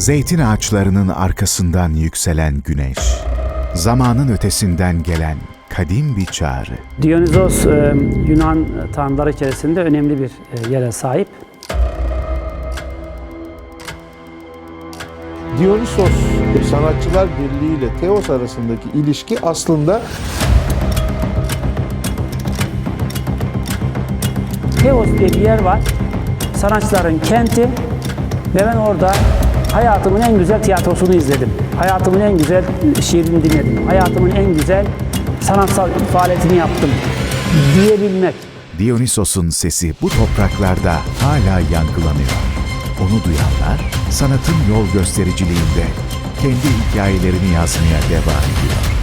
Zeytin ağaçlarının arkasından yükselen güneş, zamanın ötesinden gelen kadim bir çağrı. Dionysos e, Yunan tanrıları içerisinde önemli bir e, yere sahip. Dionysos Sanatçılar Birliği ile Teos arasındaki ilişki aslında Teos diye bir yer var. Sanatçıların kenti ve ben orada hayatımın en güzel tiyatrosunu izledim. Hayatımın en güzel şiirini dinledim. Hayatımın en güzel sanatsal faaliyetini yaptım diyebilmek. Dionysos'un sesi bu topraklarda hala yankılanıyor. Onu duyanlar sanatın yol göstericiliğinde kendi hikayelerini yazmaya devam ediyor.